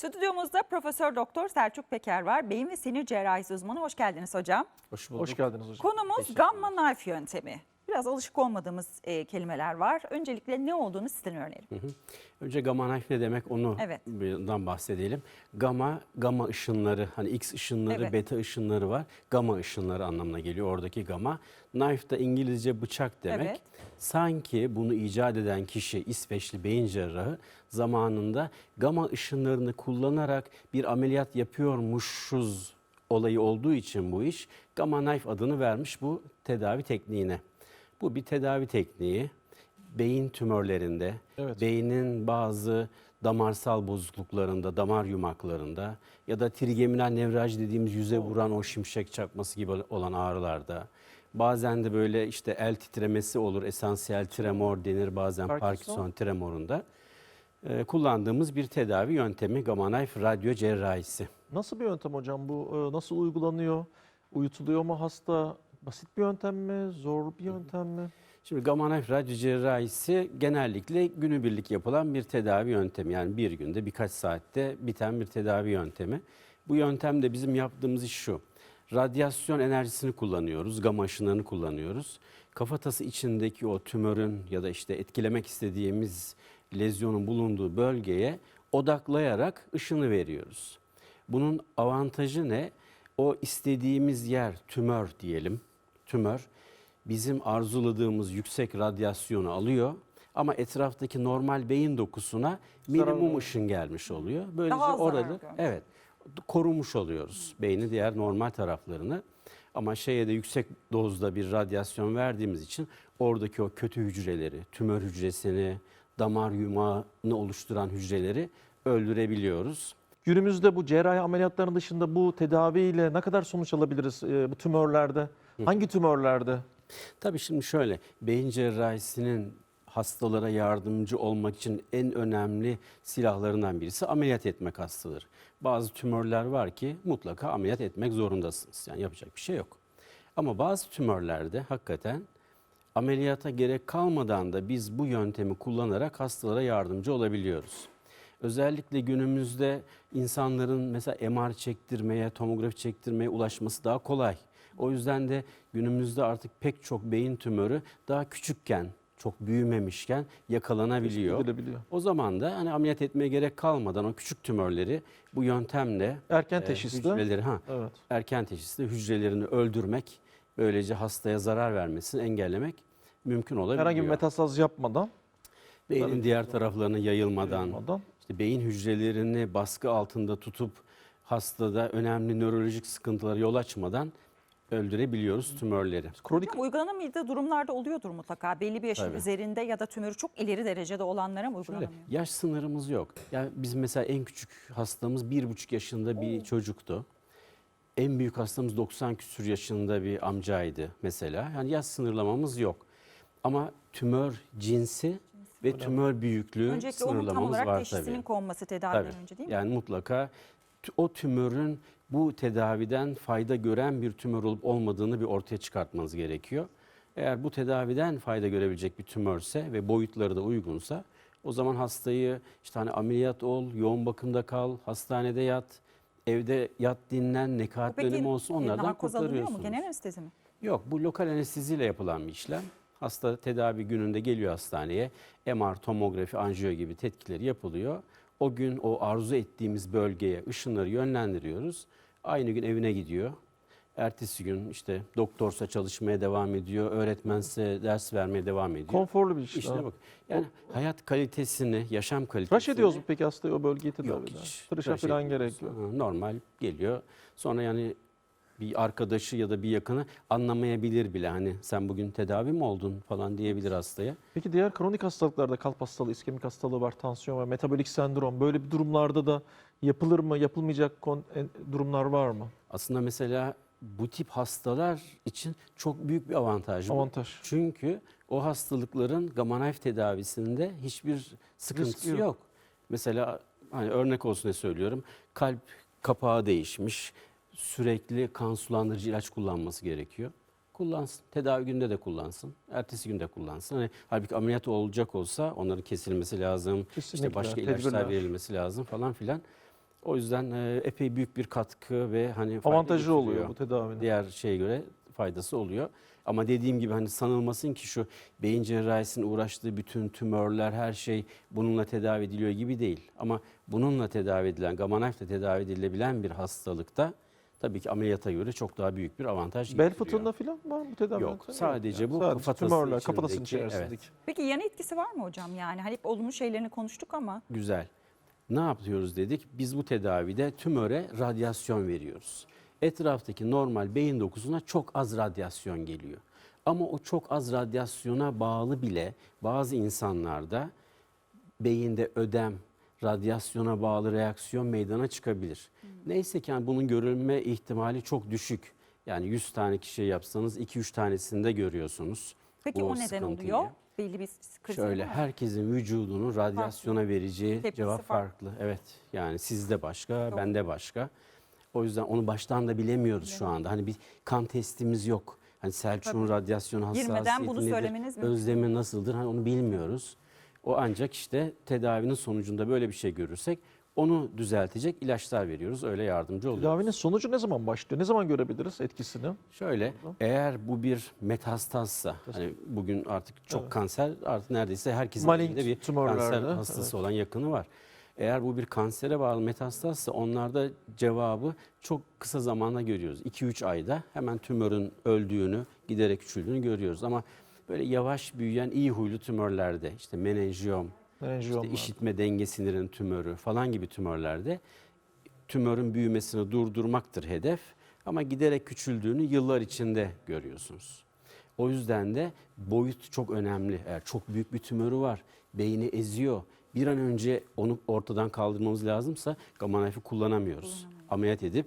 Stüdyomuzda Profesör Doktor Selçuk Peker var. Beyin ve sinir cerrahisi uzmanı. Hoş geldiniz hocam. Hoş bulduk. Hoş geldiniz hocam. Konumuz gamma knife yöntemi. Biraz alışık olmadığımız e, kelimeler var. Öncelikle ne olduğunu sizden öğrenelim. Önce gamma knife ne demek onu Evet. bundan bahsedelim. Gamma, gamma ışınları hani X ışınları, Evet. beta ışınları var. Gamma ışınları anlamına geliyor oradaki gamma. Knife da İngilizce bıçak demek. Evet. Sanki bunu icat eden kişi İsveçli beyin cerrahı zamanında gamma ışınlarını kullanarak bir ameliyat yapıyormuşuz olayı olduğu için bu iş gamma knife adını vermiş bu tedavi tekniğine. Bu bir tedavi tekniği. Beyin tümörlerinde, Evet. beynin bazı damarsal bozukluklarında, damar yumaklarında ya da trigeminal nevraj dediğimiz yüze vuran o şimşek çakması gibi olan ağrılarda. Bazen de böyle işte el titremesi olur, esansiyel tremor denir bazen Parkinson. Parkinson, tremorunda. Ee, kullandığımız bir tedavi yöntemi Gamma Knife radyo cerrahisi. Nasıl bir yöntem hocam bu? Ee, Nasıl uygulanıyor? Uyutuluyor mu hasta? Basit bir yöntem mi? Zor bir yöntem mi? Şimdi Gamma Knife radyo cerrahisi genellikle günübirlik yapılan bir tedavi yöntemi. Yani bir günde birkaç saatte biten bir tedavi yöntemi. Bu yöntemde bizim yaptığımız iş şu. Radyasyon enerjisini kullanıyoruz, gamma ışınlarını kullanıyoruz. Kafatası içindeki o tümörün ya da işte etkilemek istediğimiz lezyonun bulunduğu bölgeye odaklayarak ışını veriyoruz. Bunun avantajı ne? O istediğimiz yer tümör diyelim. Tümör bizim arzuladığımız yüksek radyasyonu alıyor ama etraftaki normal beyin dokusuna minimum ışın gelmiş oluyor. Böylece Daha az orada evet korumuş oluyoruz beyni diğer normal taraflarını. Ama şeye de yüksek dozda bir radyasyon verdiğimiz için oradaki o kötü hücreleri, tümör hücresini, damar yumağını oluşturan hücreleri öldürebiliyoruz. Günümüzde bu cerrahi ameliyatların dışında bu tedaviyle ne kadar sonuç alabiliriz e, bu tümörlerde? Hangi tümörlerde? Tabii şimdi şöyle, beyin cerrahisinin hastalara yardımcı olmak için en önemli silahlarından birisi ameliyat etmek hastaları. Bazı tümörler var ki mutlaka ameliyat etmek zorundasınız. Yani yapacak bir şey yok. Ama bazı tümörlerde hakikaten ameliyata gerek kalmadan da biz bu yöntemi kullanarak hastalara yardımcı olabiliyoruz. Özellikle günümüzde insanların mesela MR çektirmeye, tomografi çektirmeye ulaşması daha kolay. O yüzden de günümüzde artık pek çok beyin tümörü daha küçükken, çok büyümemişken yakalanabiliyor. O zaman da hani ameliyat etmeye gerek kalmadan o küçük tümörleri bu yöntemle Erken e, teşhiste. hücreleri ha Evet. erken teşhiste hücrelerini öldürmek, böylece hastaya zarar vermesini engellemek mümkün olabiliyor. Herhangi bir metastaz yapmadan, Beynin Tabii. diğer taraflarına yayılmadan, yayılmadan. işte beyin hücrelerini baskı altında tutup hastada önemli nörolojik sıkıntılara yol açmadan öldürebiliyoruz tümörleri. Kronik Hocam uygulanamadığı durumlarda oluyordur mutlaka. Belli bir yaşın Tabii. üzerinde ya da tümörü çok ileri derecede olanlara mı Şöyle, uygulanamıyor? yaş sınırımız yok. Yani biz mesela en küçük hastamız bir buçuk yaşında bir çocuktu. En büyük hastamız 90 küsur yaşında bir amcaydı mesela. Yani yaş sınırlamamız yok. Ama tümör cinsi ve tümör büyüklüğü Öncelikle onun tam sınırlamamız olarak var teşhisinin tabii. konması tedaviden Tabii. önce değil mi? Yani mutlaka t- o tümörün bu tedaviden fayda gören bir tümör olup olmadığını bir ortaya çıkartmanız gerekiyor. Eğer bu tedaviden fayda görebilecek bir tümörse ve boyutları da uygunsa o zaman hastayı işte hani ameliyat ol, yoğun bakımda kal, hastanede yat, evde yat dinlen, nekaat Peki dönemi olsun onlardan alınıyor mu? kurtarıyorsunuz. Genel anestezi mi? Yok bu lokal anesteziyle yapılan bir işlem. Hasta tedavi gününde geliyor hastaneye. MR, tomografi, anjiyo gibi tetkikleri yapılıyor. O gün o arzu ettiğimiz bölgeye ışınları yönlendiriyoruz. Aynı gün evine gidiyor. Ertesi gün işte doktorsa çalışmaya devam ediyor, öğretmense ders vermeye devam ediyor. konforlu bir iş. İşine bak. Yani hayat kalitesini, yaşam kalitesini... Tıraş ediyoruz mu peki hastayı o bölgeyi Yok tedavide? hiç. Tıraşa tıraş falan gerek yok. Normal geliyor. Sonra yani bir arkadaşı ya da bir yakını anlamayabilir bile. Hani sen bugün tedavi mi oldun falan diyebilir hastaya. Peki diğer kronik hastalıklarda kalp hastalığı, iskemik hastalığı var, tansiyon var, metabolik sendrom. Böyle bir durumlarda da yapılır mı, yapılmayacak en- durumlar var mı? Aslında mesela bu tip hastalar için çok büyük bir avantaj bu. Avantaj. Çünkü o hastalıkların gamma knife tedavisinde hiçbir sıkıntısı yok. yok. Mesela hani örnek olsun ne söylüyorum. Kalp kapağı değişmiş. Sürekli kan sulandırıcı ilaç kullanması gerekiyor. Kullansın. Tedavi günde de kullansın. Ertesi günde kullansın. Hani halbuki ameliyat olacak olsa onların kesilmesi lazım. Kesinlikle. İşte başka ilaçlar Tedbirler. verilmesi lazım falan filan. O yüzden e, epey büyük bir katkı ve hani Avantajı oluyor bu tedavinin. Diğer şeye göre faydası oluyor. Ama dediğim gibi hani sanılmasın ki şu beyin cerrahisinin uğraştığı bütün tümörler her şey bununla tedavi ediliyor gibi değil. Ama bununla tedavi edilen, ile tedavi edilebilen bir hastalıkta tabii ki ameliyata göre çok daha büyük bir avantaj Bel getiriyor. fıtığında falan var mı tedavi Yok, yöntemi? sadece yani. bu Sadece kafatası kafatasının içindeki, içerisindeki. Peki yan etkisi var mı hocam? Yani hani hep olumlu şeylerini konuştuk ama Güzel. Ne yapıyoruz dedik? Biz bu tedavide tümöre radyasyon veriyoruz. Etraftaki normal beyin dokusuna çok az radyasyon geliyor. Ama o çok az radyasyona bağlı bile bazı insanlarda beyinde ödem, radyasyona bağlı reaksiyon meydana çıkabilir. Neyse ki yani bunun görülme ihtimali çok düşük. Yani 100 tane kişiye yapsanız 2-3 tanesinde görüyorsunuz. peki bu o neden oluyor? Belli bir kriz Şöyle mı? herkesin vücudunun radyasyona vereceği Tepkisi cevap farklı. farklı. Evet yani sizde başka, Doğru. bende başka. O yüzden onu baştan da bilemiyoruz şu anda. Hani bir kan testimiz yok. Hani Selçuk'un radyasyon Girmeden hassasiyeti bunu nedir, söylemeniz mümkün. özlemi nasıldır hani onu bilmiyoruz. O ancak işte tedavinin sonucunda böyle bir şey görürsek onu düzeltecek ilaçlar veriyoruz. Öyle yardımcı oluyoruz. Tedavinin sonucu ne zaman başlıyor? Ne zaman görebiliriz etkisini? Şöyle eğer bu bir metastazsa hani bugün artık çok Evet. kanser artık neredeyse herkesin Malign elinde bir kanser hastası olan yakını var. Eğer bu bir kansere bağlı metastazsa onlarda cevabı çok kısa zamanda görüyoruz. 2-3 ayda hemen tümörün öldüğünü, giderek küçüldüğünü görüyoruz. Ama böyle yavaş büyüyen iyi huylu tümörlerde işte menenjiyom, işte işitme denge sinirinin tümörü falan gibi tümörlerde tümörün büyümesini durdurmaktır hedef. Ama giderek küçüldüğünü yıllar içinde görüyorsunuz. O yüzden de boyut çok önemli. Eğer çok büyük bir tümörü var, beyni eziyor. Bir an önce onu ortadan kaldırmamız lazımsa gamma knife'ı kullanamıyoruz. Ameliyat edip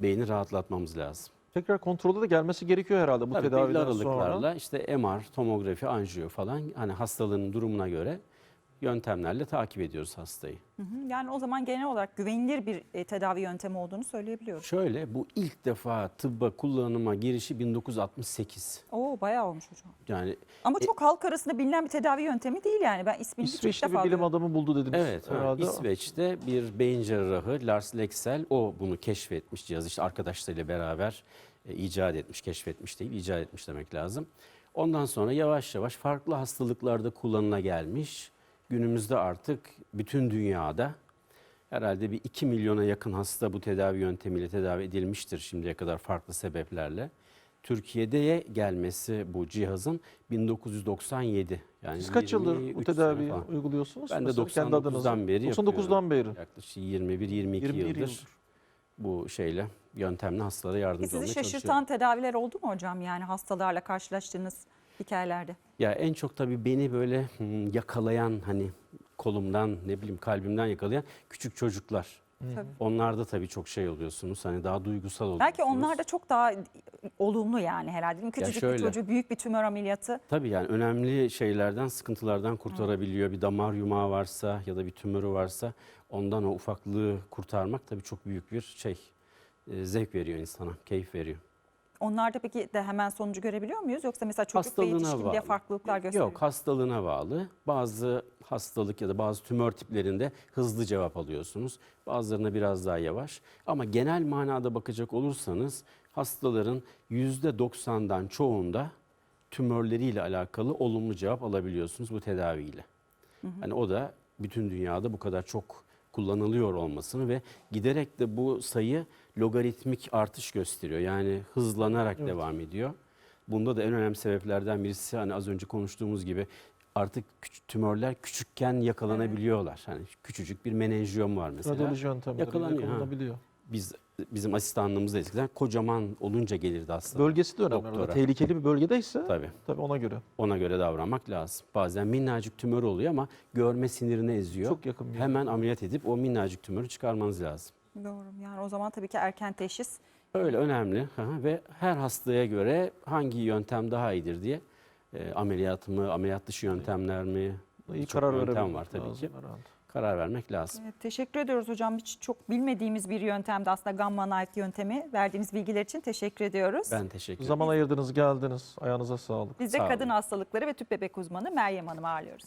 beyni rahatlatmamız lazım. Tekrar kontrolde de gelmesi gerekiyor herhalde bu Tabii belli tedaviden aralıklarla sonra. işte MR, tomografi, anjiyo falan hani hastalığın durumuna göre yöntemlerle takip ediyoruz hastayı. Hı hı. Yani o zaman genel olarak güvenilir bir e, tedavi yöntemi olduğunu söyleyebiliyoruz. Şöyle bu ilk defa tıbba kullanıma girişi 1968. Oo bayağı olmuş hocam. Yani Ama çok halk arasında bilinen bir tedavi yöntemi değil yani. Ben ismini birçok İsveçli defa bir bilim duydum. adamı buldu dediniz evet ha, herhalde. İsveç'te bir beyin cerrahı Lars Leksell o bunu keşfetmiş cihazı işte arkadaşlarıyla beraber e, icat etmiş, keşfetmiş değil icat etmiş demek lazım. Ondan sonra yavaş yavaş farklı hastalıklarda kullanıla gelmiş. Günümüzde artık bütün dünyada herhalde bir 2 milyona yakın hasta bu tedavi yöntemiyle tedavi edilmiştir şimdiye kadar farklı sebeplerle. Türkiye'ye gelmesi bu cihazın 1997. Yani Siz kaç yıldır bu 23 sene tedaviyi uyguluyorsunuz? Ben de Mesela kendi adınıza. 99'dan beri 99'dan beri. Yaklaşık 21-22 21 yıldır, yıldır. bu şeyle yöntemle hastalara yardımcı Sizi olmaya şaşırtan çalışıyorum. tedaviler oldu mu hocam yani hastalarla karşılaştığınız hikayelerde? Ya en çok tabii beni böyle hmm, yakalayan hani kolumdan ne bileyim kalbimden yakalayan küçük çocuklar. Tabii. Onlarda tabii çok şey oluyorsunuz. Hani daha duygusal oluyorsunuz. Belki onlar da çok daha olumlu yani herhalde. Değil mi? Küçücük bir şöyle. çocuğu büyük bir tümör ameliyatı. Tabii yani önemli şeylerden, sıkıntılardan kurtarabiliyor. Bir damar yumağı varsa ya da bir tümörü varsa ondan o ufaklığı kurtarmak tabii çok büyük bir şey. e, Zevk veriyor insana, keyif veriyor. Onlarda peki de hemen sonucu görebiliyor muyuz? Yoksa mesela çocuk ve Hastalığına yetişkin diye bağlı. farklılıklar gösteriyor. Yok hastalığına bağlı. Bazı hastalık ya da bazı tümör tiplerinde hızlı cevap alıyorsunuz. Bazılarına biraz daha yavaş. Ama genel manada bakacak olursanız hastaların %90'dan çoğunda tümörleriyle alakalı olumlu cevap alabiliyorsunuz bu tedaviyle. Hani o da bütün dünyada bu kadar çok kullanılıyor olmasını ve giderek de bu sayı logaritmik artış gösteriyor. Yani hızlanarak Evet. devam ediyor. Bunda da en önemli sebeplerden birisi hani az önce konuştuğumuz gibi artık tümörler küçükken yakalanabiliyorlar. Hani küçücük bir menenjiyom var mesela. Radyoloji yöntemleri yakalanabiliyor. Biz bizim asistanlığımızda eskiden kocaman olunca gelirdi aslında. Bölgesi de önemli. Doktora. arada. Tehlikeli bir bölgedeyse tabii. Tabii ona göre. ona göre davranmak lazım. Bazen minnacık tümör oluyor ama görme sinirini eziyor. Çok yakın bir Hemen ameliyat edip o minnacık tümörü çıkarmanız lazım. Doğru. Yani o zaman tabii ki erken teşhis. Öyle önemli ve her hastaya göre hangi yöntem daha iyidir diye e, ameliyat mı, ameliyat dışı yöntemler mi? İyi Birçok karar yöntem var tabii lazım ki. herhalde. Karar vermek lazım. Evet, teşekkür ediyoruz hocam. Hiç çok bilmediğimiz bir yöntemdi aslında gamma knife yöntemi. Verdiğiniz bilgiler için teşekkür ediyoruz. Ben teşekkür ederim. Zaman ayırdınız, geldiniz. Ayağınıza sağlık. Biz de Sağ olun. kadın hastalıkları ve tüp bebek uzmanı Meryem Hanım'ı ağırlıyoruz.